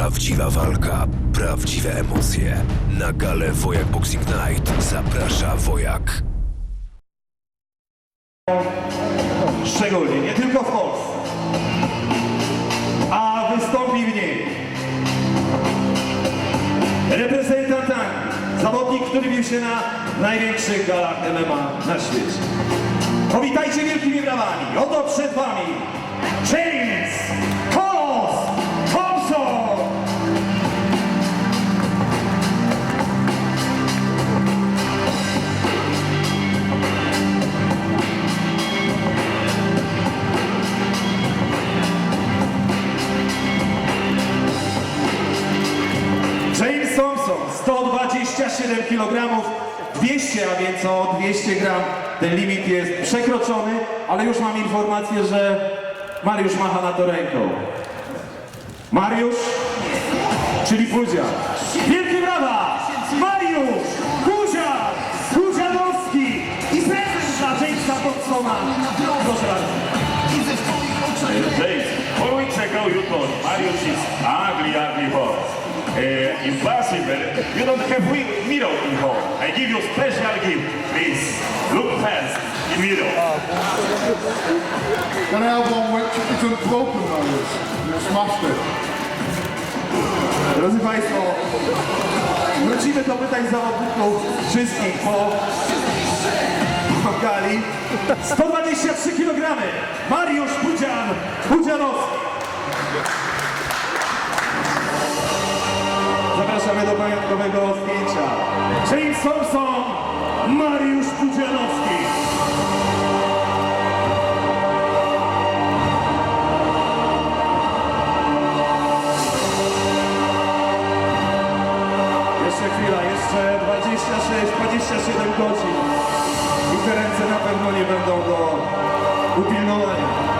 Prawdziwa walka, prawdziwe emocje. Na galę Wojak Boxing Night zaprasza Wojak. Szczególnie, nie tylko w Polsce. A wystąpi w niej reprezentant zawodnik, który bił się na największych galach MMA na świecie. Powitajcie wielkimi brawami. Oto przed wami James 127 kg, 200, a więc o 200 gram ten limit jest przekroczony, ale już mam informację, że Mariusz macha na to ręką. Mariusz, czyli Puzia. Wielkie brawa! Mariusz Puzia! Puzianowski i prezes dla Jamesa Thompsona. Proszę bardzo. James, four weeks ago you told Marius is ugly. Uh, impossible. You don't have mirror in home. I give you special gift. Please, look first in mirror. Have one which isn't broken, Marius? You smashed it. Drodzy Państwo, wrócimy do pytań zawodników wszystkich po, gali. 123 kg. Mariusz Pudzian, Pudzianowski. Zapraszamy do pamiątkowego zdjęcia. James Thompson, Mariusz Pudzianowski. Jeszcze chwila, jeszcze 26, 27 godzin. I te ręce na pewno nie będą do upilnowania.